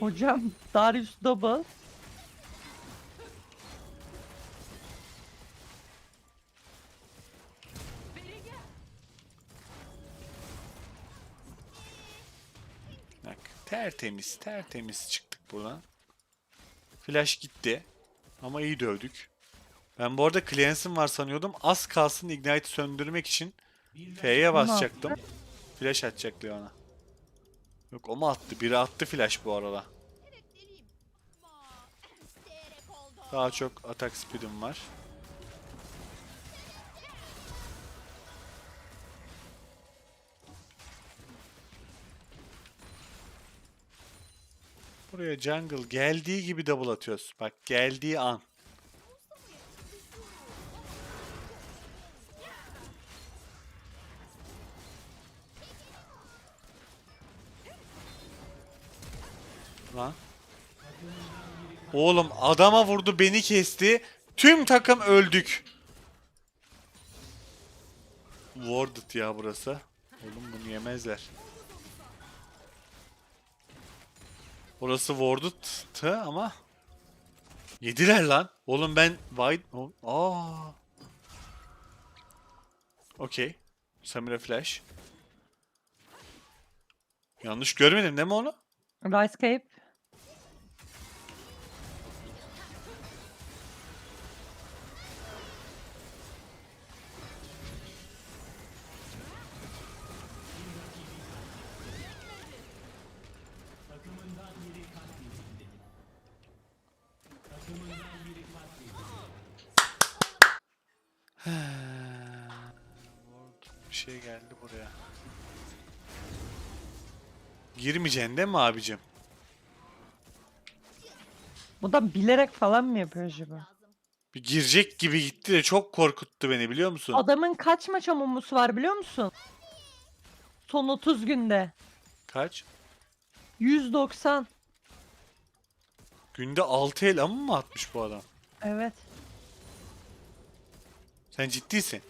Hocam Darius Double. Bak tertemiz tertemiz çıktık buradan. Flash gitti. Ama iyi dövdük. Ben bu arada Cleanse'im var sanıyordum. Az kalsın Ignite'i söndürmek için F'ye basacaktım. Flash atacak Leon'a. Yok o mu attı? Biri attı flash bu arada. Daha çok atak speed'im var. Buraya jungle geldiği gibi double atıyoruz. Bak geldiği an. Oğlum adama vurdu beni kesti. Tüm takım öldük. Warded ya burası. Oğlum bunu yemezler. Burası Warded'tı ama yediler lan. Oğlum ben White... Aa. Okey. Samira Flash. Yanlış görmedim değil mi onu? Rice Cape. Girmeyeceksin değil mi abicim? Bu da bilerek falan mı yapıyor acaba? Bir girecek gibi gitti de çok korkuttu beni biliyor musun? Adamın kaç maç amumusu var biliyor musun? Son 30 günde. Kaç? 190. Günde 6 el ama mı atmış bu adam? Evet. Sen ciddisin.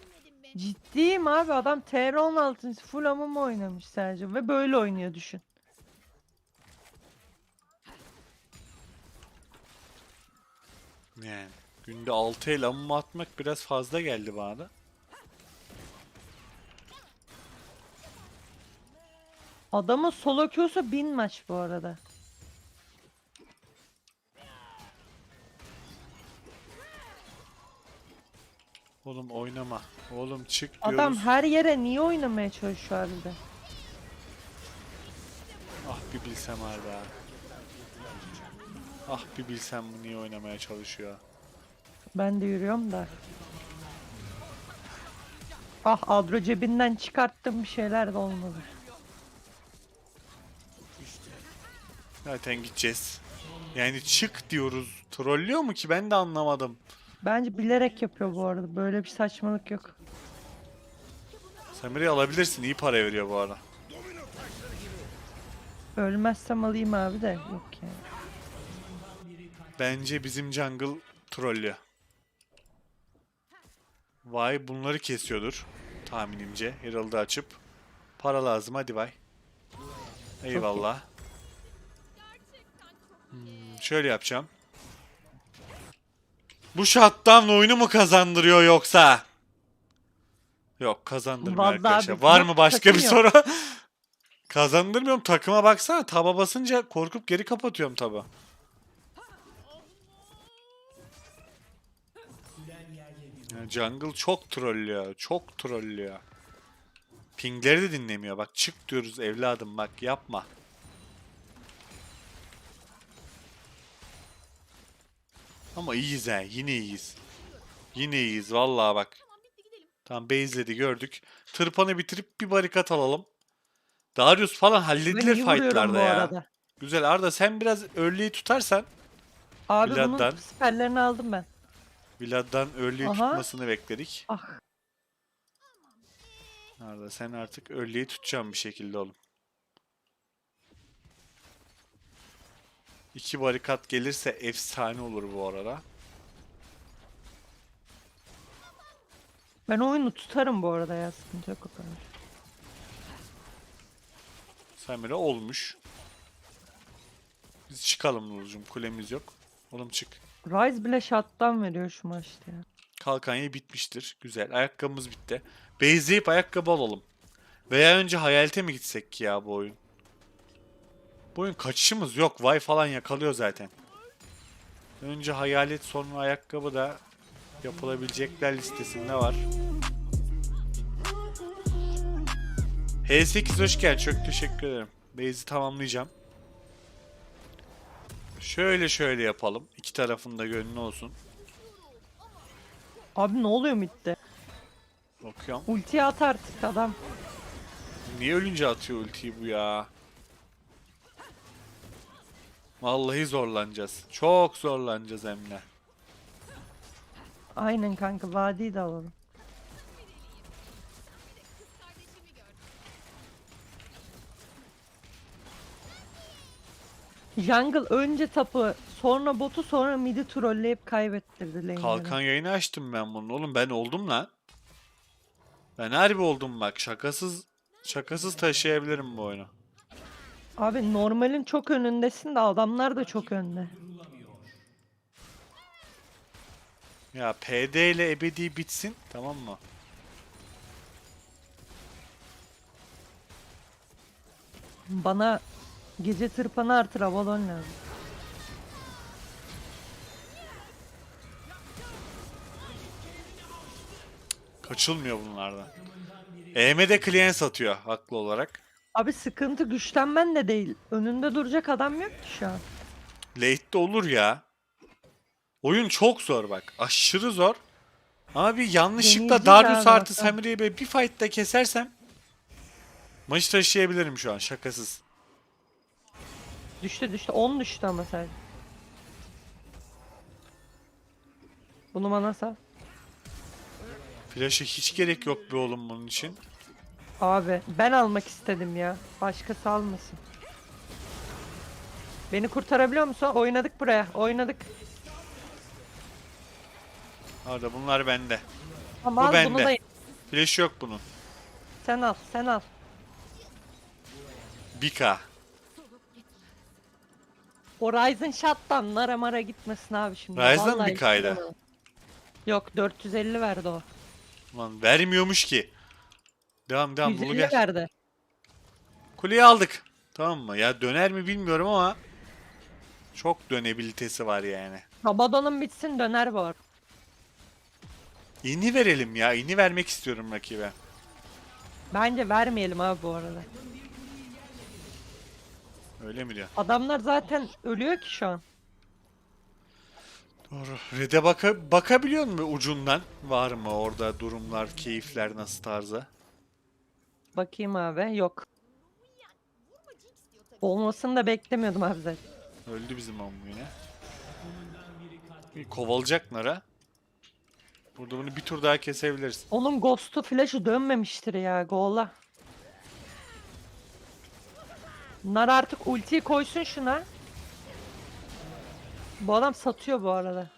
Ciddiyim abi adam TR16 full amum oynamış sadece ve böyle oynuyor düşün. Yani günde 6 el amma atmak biraz fazla geldi bana da. Adamın solo queue'su 1000 maç bu arada. Oğlum oynama. Oğlum çık diyoruz. Adam her yere niye oynamaya çalışıyor harbiden? Ah bir bilsem abi. Ah bir bilsem bu niye oynamaya çalışıyor. Ben de yürüyorum da. Ah Adro cebinden çıkarttım bir şeyler de olmadı. Zaten gideceğiz. Yani çık diyoruz. Trollüyor mu ki ben de anlamadım. Bence bilerek yapıyor bu arada. Böyle bir saçmalık yok. Samir'i alabilirsin iyi para veriyor bu arada. Ölmezsem alayım abi de yok yani. Bence bizim jungle trollüyor. Vay bunları kesiyordur. Tahminimce. Herald'ı açıp. Para lazım hadi vay. Eyvallah. Hmm, şöyle yapacağım. Bu shutdown oyunu mu kazandırıyor yoksa? Yok kazandırmıyor Vallahi arkadaşlar. Var mı başka bir soru? Kazandırmıyorum. Takıma baksana. Taba basınca korkup geri kapatıyorum taba. Jungle çok trollüyor. Çok trollüyor. Pingleri de dinlemiyor. Bak çık diyoruz evladım bak yapma. Ama iyiyiz ha. Yine iyiyiz. Yine iyiyiz vallahi bak. Tamam bitti gidelim. Tamam base'ledi gördük. Tırpanı bitirip bir barikat alalım. Darius falan halledilir fightlarda ya. arada. Güzel Arda sen biraz early'yi tutarsan Abi bunun Vlad'dan. siperlerini aldım ben. Vlad'dan early'yi Aha. tutmasını bekledik. Ah Arda sen artık early'yi tutacaksın bir şekilde oğlum. İki barikat gelirse efsane olur bu arada. ben oyunu tutarım bu arada ya sıkıntı yok o kadar. Samira olmuş. Biz çıkalım Nurcuğum. Kulemiz yok. Oğlum çık. Ryze bile shot'tan veriyor şu maçta ya. Kalkanya bitmiştir. Güzel. Ayakkabımız bitti. Base'leyip ayakkabı alalım. Veya önce hayalete mi gitsek ki ya bu oyun? Bu oyun kaçışımız yok. Vay falan yakalıyor zaten. Önce hayalet sonra ayakkabı da yapılabilecekler listesinde var. H8 hoş geldin. Çok teşekkür ederim. Base'i tamamlayacağım. Şöyle şöyle yapalım. İki tarafında gönlü olsun. Abi ne oluyor midde? Bakıyorum. Ultiye at artık adam. Niye ölünce atıyor ultiyi bu ya? Vallahi zorlanacağız. Çok zorlanacağız hem de. Aynen kanka vadiyi de alalım. Jungle önce tapı, sonra botu, sonra midi trolleyip kaybettirdi lane'leri. Kalkan yayını açtım ben bunun. Oğlum ben oldum lan. Ben harbi oldum bak. Şakasız şakasız taşıyabilirim bu oyunu. Abi normalin çok önündesin de adamlar da çok önde. Ya PD ile ebedi bitsin tamam mı? Bana gece tırpanı artır Avalon lazım. Kaçılmıyor bunlardan. EM'de client satıyor haklı olarak. Abi sıkıntı güçlenmen de değil. Önünde duracak adam yok ki şu an. Late'de olur ya. Oyun çok zor bak. Aşırı zor. Ama bir yanlışlıkla Deneyeceğiz Darius abi artı böyle bir fight'ta kesersem maçı taşıyabilirim şu an şakasız. Düştü düştü. 10 düştü ama sadece. Bunu bana sal. Flash'a hiç gerek yok be oğlum bunun için. Abi ben almak istedim ya. Başkası almasın. Beni kurtarabiliyor musun? Oynadık buraya. Oynadık. Arada bunlar bende. Ama Bu al bunu bende. da Flash yok bunun. sen al. Sen al. 1K. O Ryzen shot'tan nara mara gitmesin abi şimdi. Ryzen Vallahi bir istemem. Yok 450 verdi o. Lan vermiyormuş ki. Devam devam Bulu 150 gel. verdi. Kuleyi aldık. Tamam mı? Ya döner mi bilmiyorum ama çok dönebilitesi var yani. Abaddon'un bitsin döner bu arada. İni verelim ya. İni vermek istiyorum rakibe. Bence vermeyelim abi bu arada. Öyle mi diyor? Adamlar zaten ölüyor ki şu an. Doğru. Red'e baka bakabiliyor musun ucundan? Var mı orada durumlar, keyifler nasıl tarzı? Bakayım abi. Yok. Olmasını da beklemiyordum abi zaten. Öldü bizim ammu yine. Bir kovalayacak Nara. Burada bunu bir tur daha kesebiliriz. Onun Ghost'u flash'ı dönmemiştir ya. Go'la. Nar artık ultiyi koysun şuna. Bu adam satıyor bu arada.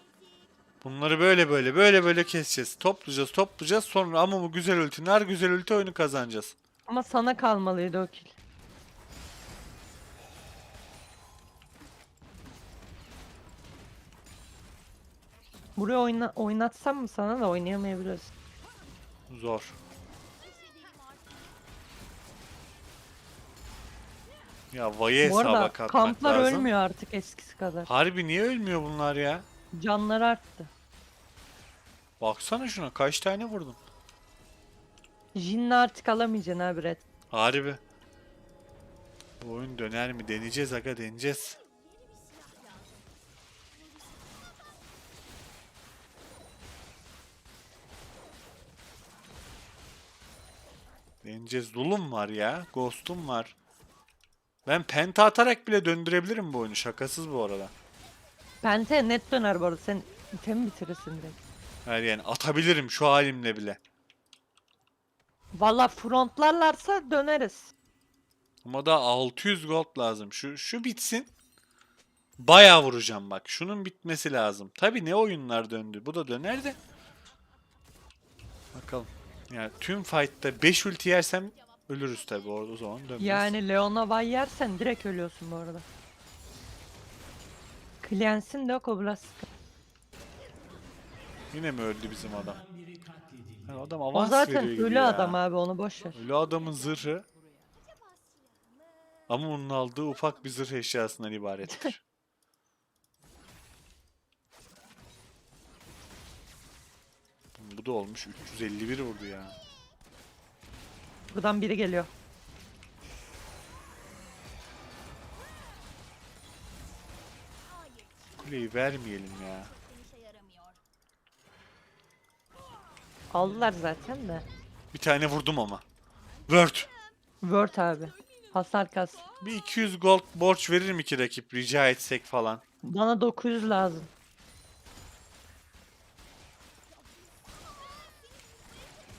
Bunları böyle böyle böyle böyle keseceğiz. Toplayacağız toplayacağız sonra ama bu güzel ulti. Nar güzel ulti oyunu kazanacağız. Ama sana kalmalıydı o kill. Buraya oyna oynatsam mı sana da oynayamayabiliriz. Zor. Ya Vay'e Bu hesaba arada katmak kamplar lazım. ölmüyor artık eskisi kadar. Harbi niye ölmüyor bunlar ya? Canları arttı. Baksana şuna kaç tane vurdum. Jin'le artık alamayacaksın abi Red. Harbi. Bu oyun döner mi? Deneyeceğiz aga deneyeceğiz. Deneyeceğiz. Dulum var ya. Ghost'um var. Ben penta atarak bile döndürebilirim bu oyunu. Şakasız bu arada. Pente net döner bu arada. Sen itemi bitirirsin direkt. Her yani atabilirim şu halimle bile. Valla frontlarlarsa döneriz. Ama da 600 gold lazım. Şu şu bitsin. Bayağı vuracağım bak. Şunun bitmesi lazım. Tabi ne oyunlar döndü. Bu da döner de. Bakalım. Yani tüm fight'ta 5 ulti yersem ölürüz tabi orada o zaman dönmez. Yani Leona Vay yersen direkt ölüyorsun bu arada. Cleanse'in de sıkıntı. Yine mi öldü bizim adam? Ha, adam O avans zaten veriyor gibi ölü ya. adam abi onu boş ver. Ölü adamın zırhı. Ama onun aldığı ufak bir zırh eşyasından ibarettir. Bu da olmuş 351 vurdu ya. Buradan biri geliyor. Kuleyi vermeyelim ya. Aldılar zaten de. Bir tane vurdum ama. Word. Word abi. Hasar kas. Bir 200 gold borç verir mi ki rakip rica etsek falan. Bana 900 lazım.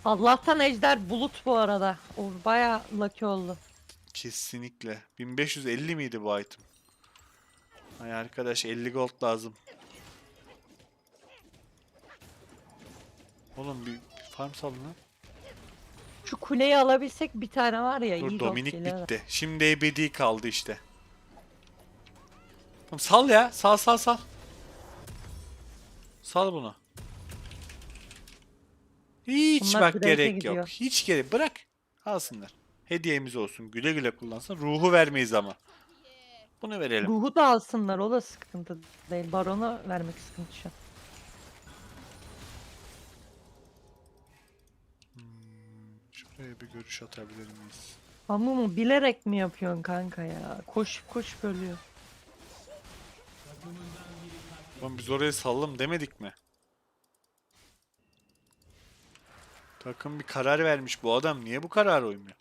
Allah'tan ejder bulut bu arada. O baya lucky oldu. Kesinlikle. 1550 miydi bu item? Ay arkadaş 50 gold lazım. Oğlum bir farm salın lan. Şu kuleyi alabilsek bir tane var ya. Dur iyi Dominik gold bitti. Şimdi ebedi kaldı işte. Tamam sal ya. Sal sal sal. Sal bunu. Hiç Bunlar bak gerek gidiyor. yok. Hiç gerek. Bırak. Alsınlar. Hediyemiz olsun. Güle güle kullansın. Ruhu vermeyiz ama. Bunu verelim. Ruhu da alsınlar o da sıkıntı değil. Barona vermek sıkıntı şu an. Şuraya bir görüş atabilir miyiz? Ama mu bilerek mi yapıyorsun kanka ya? Koşup koşup ölüyor. Lan biz oraya sallam demedik mi? Takım bir karar vermiş. Bu adam niye bu karara uymuyor?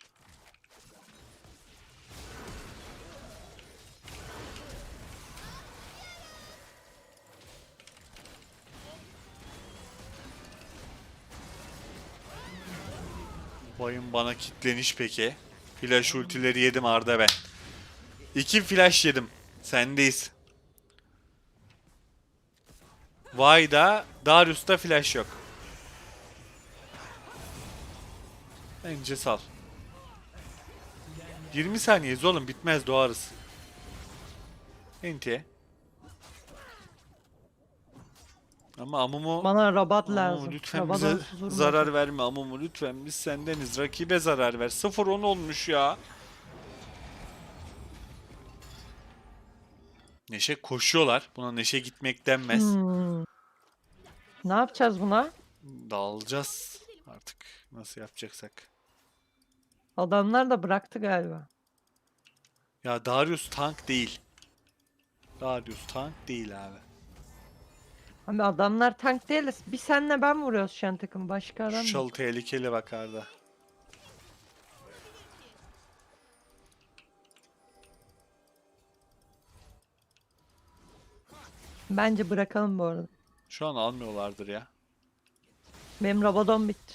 Bayım bana kitleniş peki. Flash ultileri yedim Arda ben. İki flash yedim. Sendeyiz. Vayda, Darius'ta flash yok. Bence sal. 20 saniyeyiz oğlum bitmez doğarız. Enti. Ama Amumu, Bana rabat Amumu lazım. lütfen Rabat bize zarar verme Amumu lütfen biz sendeniz rakibe zarar ver. 0-10 olmuş ya. Neşe koşuyorlar. Buna Neşe gitmek denmez. Hmm. Ne yapacağız buna? Dalacağız artık. Nasıl yapacaksak. Adamlar da bıraktı galiba. Ya Darius tank değil. Darius tank değil abi. Abi adamlar tank değil. de Bir senle ben vuruyoruz şu an takım. Başka adam Şu yok. çalı tehlikeli bak Arda. Bence bırakalım bu arada. Şu an almıyorlardır ya. Benim Rabadon bitti.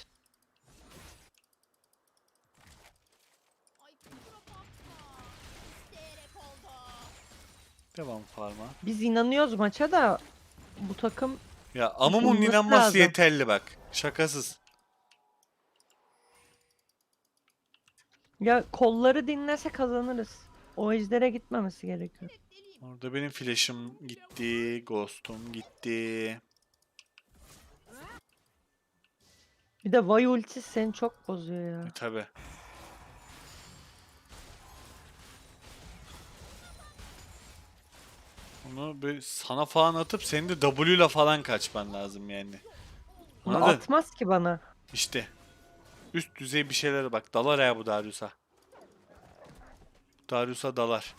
Ay kusura bakma. İsteyerek oldu. Devam farma. Biz inanıyoruz maça da bu takım Ya Amumun Bulması inanması lazım. yeterli bak. Şakasız. ya kolları dinlese kazanırız. O ejdere gitmemesi gerekiyor. Orada benim flash'ım gitti. Ghost'um gitti. Bir de Vay ultisi seni çok bozuyor ya. E tabi. Onu böyle sana falan atıp senin de W ile falan kaçman lazım yani. Bunu Anladın? atmaz ki bana. İşte. Üst düzey bir şeylere bak. Dalar ya bu Darius'a. Darius'a dalar.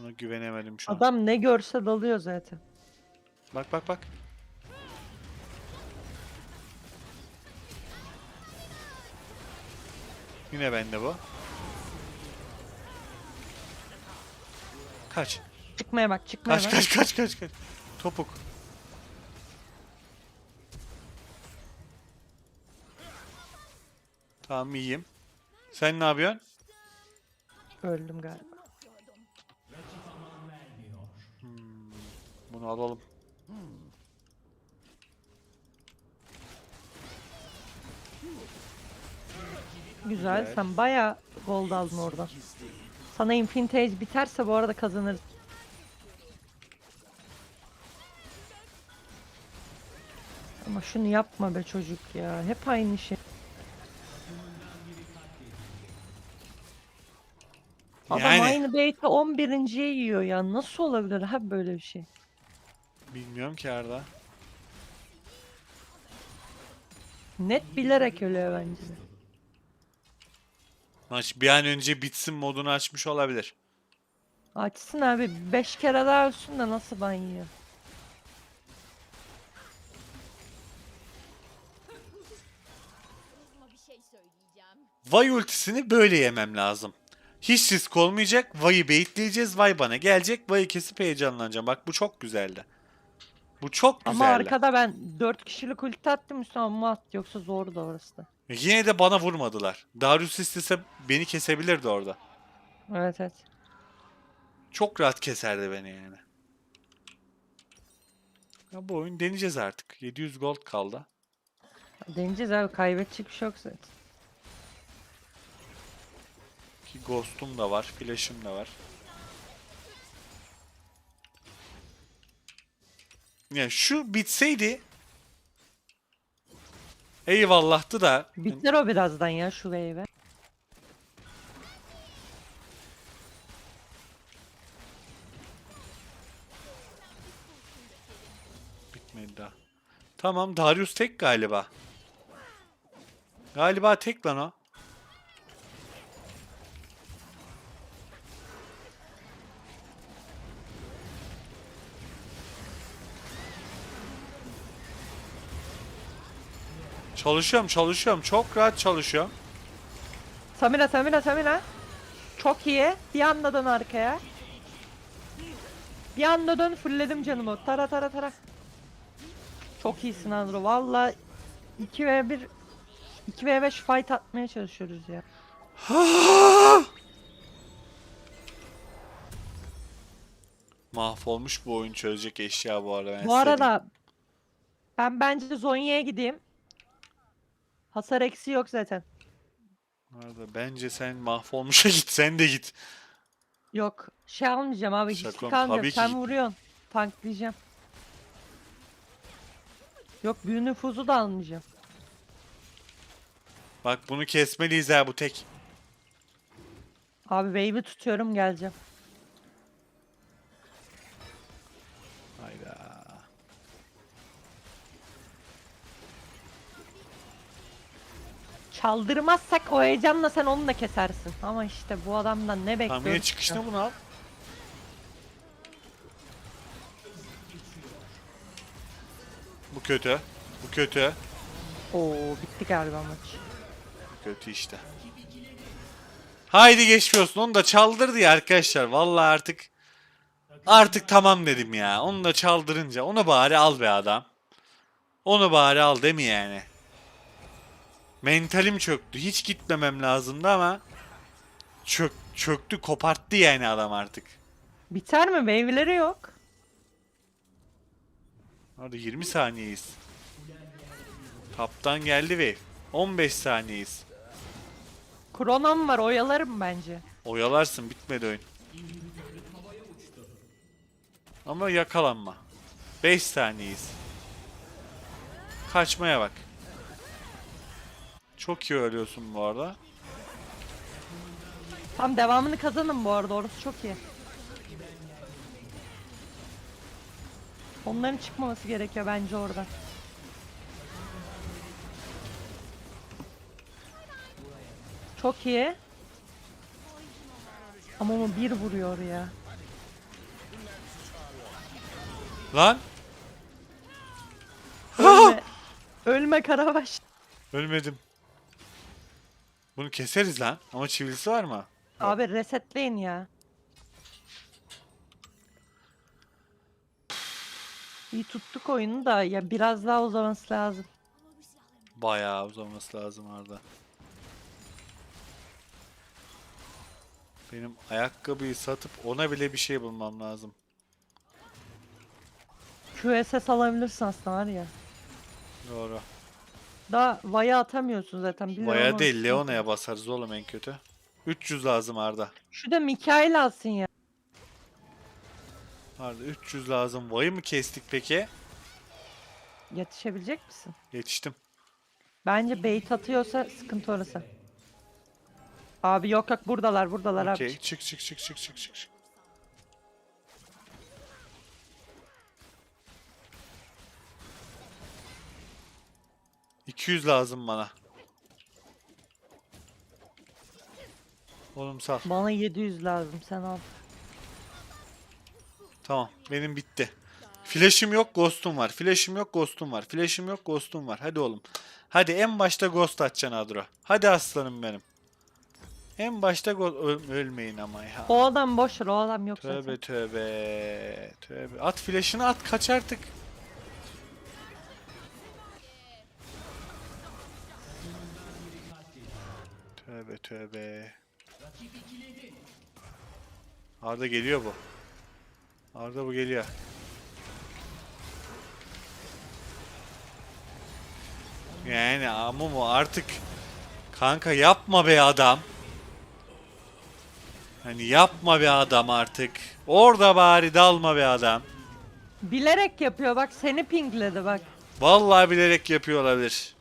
Ona güvenemedim şu an. Adam ne görse dalıyor zaten. Bak bak bak. Yine bende bu. Kaç. Çıkmaya bak çıkmaya Kaç bak. kaç kaç kaç kaç. Topuk. Tamam iyiyim. Sen ne yapıyorsun? Öldüm galiba. Bunu alalım. Güzel. Sen bayağı gold aldın oradan. Sana Infinite Age biterse bu arada kazanırız. Şunu yapma be çocuk ya. Hep aynı şey. Adam Yani. aynı bait'i 11.ye yiyor ya. Nasıl olabilir ha böyle bir şey? Bilmiyorum ki Arda. Net bilerek ölüyor bence. de. Maç bir an önce bitsin modunu açmış olabilir. Açsın abi. 5 kere daha ölsün de nasıl ban yiyor? Hızlı bir şey söyleyeceğim. Vay ultisini böyle yemem lazım. Hiç risk olmayacak. Vay'ı baitleyeceğiz. Vay bana gelecek. Vay'ı kesip heyecanlanacağım. Bak bu çok güzeldi. Bu çok güzeldi. Ama arkada ben 4 kişilik ulti attım üstüne amma attı. Yoksa zordu orası da. Yine de bana vurmadılar. Darius istese beni kesebilirdi orada. Evet evet. Çok rahat keserdi beni yani. Ya bu oyun deneyeceğiz artık. 700 gold kaldı. Deneyeceğiz abi. Kaybedecek bir şey yok zaten. Ki Ghost'um da var, Flash'ım da var. Ya şu bitseydi eyvallahtı da Biter o birazdan ya şu wave'e. bitmedi daha. Tamam Darius tek galiba. Galiba tek lan o. Çalışıyorum çalışıyorum çok rahat çalışıyorum. Samira Samira Samira. Çok iyi. Bir anda dön arkaya. Bir anda dön fullledim canımı. Tara tara tara. Çok iyisin Andro. Valla 2 v 1 2 v 5 fight atmaya çalışıyoruz ya. Mahvolmuş bu oyun çözecek eşya bu arada. ben Bu arada ben bence Zonya'ya gideyim. Hasar eksi yok zaten. Arada bence sen mahvolmuşa git sen de git. Yok şey almayacağım abi. Hiç Şakom, kalmayacak. tabii ki Sen git. vuruyorsun. Tanklayacağım. Yok büyü nüfuzu da almayacağım. Bak bunu kesmeliyiz ha bu tek. Abi wave'i tutuyorum geleceğim. Çaldırmazsak o heyecanla sen onu da kesersin. Ama işte bu adamdan ne bekliyoruz? Tamam yine çıkışta bunu al. Bu kötü. Bu kötü. Oo bitti galiba maç. Kötü işte. Haydi geçmiyorsun. Onu da çaldırdı ya arkadaşlar. Vallahi artık artık tamam dedim ya. Onu da çaldırınca onu bari al be adam. Onu bari al değil mi yani? Mentalim çöktü. Hiç gitmemem lazımdı ama çök, çöktü koparttı yani adam artık. Biter mi? Wave'leri yok. Hadi 20 saniyeyiz. Taptan geldi wave. 15 saniyeyiz. Kronam var oyalarım bence. Oyalarsın bitmedi oyun. Ama yakalanma. 5 saniyeyiz. Kaçmaya bak. Çok iyi ölüyorsun bu arada. Tam devamını kazanın bu arada orası çok iyi. Onların çıkmaması gerekiyor bence oradan. Çok iyi. Ama onu bir vuruyor ya. Lan Ölme. Ölme Karabaş. ölmedim. Bunu keseriz lan. Ama çivilisi var mı? Abi resetleyin ya. İyi tuttuk oyunu da ya biraz daha uzaması lazım. Bayağı uzaması lazım Arda. Benim ayakkabıyı satıp ona bile bir şey bulmam lazım. QSS alabilirsin aslında var ya. Doğru. Daha Vaya atamıyorsun zaten. bir Leon'a değil. Leona'ya basarız oğlum en kötü. 300 lazım Arda. Şu da Mikael alsın ya. Arda 300 lazım. Vayı mı kestik peki? Yetişebilecek misin? Yetiştim. Bence bait atıyorsa sıkıntı orası. Abi yok yok buradalar buradalar Okey. abi. Çık çık çık çık çık çık. çık. ...200 lazım bana. Oğlum sal. Bana 700 lazım sen al. Tamam benim bitti. Flash'im yok ghost'um var. Flash'im yok ghost'um var. Flash'im yok ghost'um var. Hadi oğlum. Hadi en başta ghost atacaksın Adro. Hadi aslanım benim. En başta ghost... Öl- ölmeyin ama ya. O adam boş ver o adam yok Tövbe zaten. tövbe. Tövbe. At flash'ını at kaç artık. Tövbe tövbe. Arda geliyor bu. Arda bu geliyor. Yani Amumu artık kanka yapma be adam. Hani yapma be adam artık. Orada bari dalma be adam. Bilerek yapıyor bak seni pingledi bak. Vallahi bilerek yapıyor olabilir.